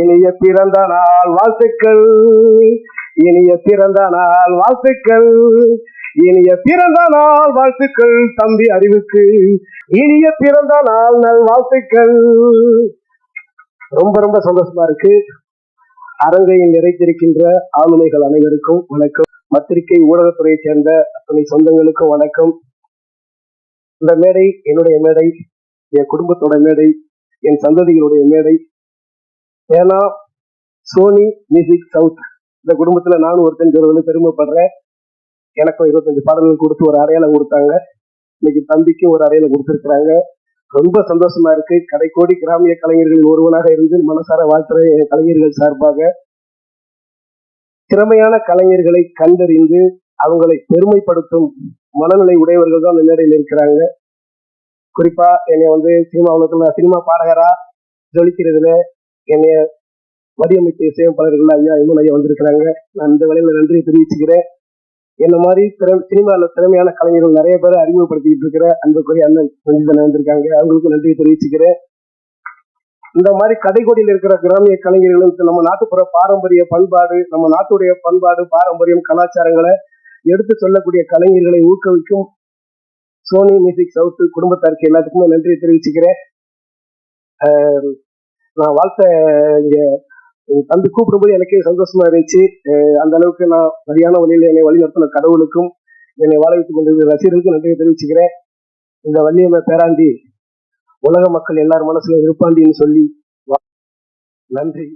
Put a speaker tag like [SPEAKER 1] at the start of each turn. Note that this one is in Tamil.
[SPEAKER 1] இனிய பிறந்த நாள் வாழ்த்துக்கள். இனிய பிறந்த நாள் வாழ்த்துக்கள். இனிய பிறந்த நாள் வாழ்த்துக்கள் தம்பி அறிவுக்கு. இனிய பிறந்த நாள் நல் வாழ்த்துக்கள் ரொம்ப ரொம்ப சந்தோஷமா இருக்கு. அரங்கையில் நிறைத்திருக்கின்ற ஆளுமைகள் அனைவருக்கும் வணக்கம். பத்திரிகை ஊடகத்துறையை சேர்ந்த அத்தனை சொந்தங்களுக்கும் வணக்கம். இந்த மேடை என்னுடைய மேடை என் குடும்பத்தோட மேடை என் சந்ததிகளுடைய மேடை ஏன்னா சோனி மியூசிக் சவுத் இந்த குடும்பத்துல நானும் ஒருத்தன் பெருமைப்படுறேன். எனக்கும் இருபத்தஞ்சு பாடல்கள் கொடுத்து ஒரு அறையில கொடுத்தாங்க. இன்னைக்கு தம்பிக்கும் ஒரு அறையில கொடுத்துருக்குறாங்க. ரொம்ப சந்தோஷமா இருக்கு. கடைக்கோடி கிராமிய கலைஞர்களில் ஒருவனாக இருந்து மனசார வாழ்த்துற என் கலைஞர்கள் சார்பாக. திறமையான கலைஞர்களை கண்டறிந்து அவங்களை பெருமைப்படுத்தும் மனநிலை உடையவர்கள் தான் இந்த மேடையில் இருக்கிறாங்க. குறிப்பா என்னை வந்து சினிமா உலகத்துல சினிமா பாடகரா ஜொலிக்கிறதுல என்னைய வடிவமைத்த இசையமைப்பாளர்கள் ஐயா இன்னும் ஐயா வந்திருக்கிறாங்க. நான் இந்த வேலையில நன்றியை தெரிவிச்சுக்கிறேன். என்ன மாதிரி திற சினிமாவில் திறமையான கலைஞர்கள் நிறைய பேரை அறிமுகப்படுத்திக்கிட்டு இருக்கிற அன்புக்குரிய அண்ணன் ரஞ்சிதன் வந்திருக்காங்க. அவங்களுக்கும் நன்றி தெரிவிச்சுக்கிறேன். இந்த மாதிரி கடைக்கோடியில் இருக்கிற கிராமிய கலைஞர்களும் நம்ம நாட்டுப்புற பாரம்பரிய பண்பாடு நம்ம நாட்டுடைய பண்பாடு பாரம்பரியம் கலாச்சாரங்களை எடுத்து சொல்லக்கூடிய கலைஞர்களை ஊக்குவிக்கும் சோனி மியூசிக் சவுத்து குடும்பத்தாருக்கு எல்லாத்துக்குமே நன்றியை தெரிவிச்சுக்கிறேன். ஆஹ் நான் வாழ்த்த இங்க என் கூப்பிடும்போது எனக்கே சந்தோஷமா இருந்துச்சு. அந்த அளவுக்கு நான் சரியான வழியில் என்னை வழிநடத்தின கடவுளுக்கும் என்னை வாழ வைத்துக் கொண்டிருக்கிற ரசிகர்களுக்கும் நன்றியை தெரிவிச்சுக்கிறேன். இந்த வள்ளியம்மை பேராண்டி உலக மக்கள் எல்லார் மனசுல இருப்பாண்டின்னு சொல்லி வா- நன்றி.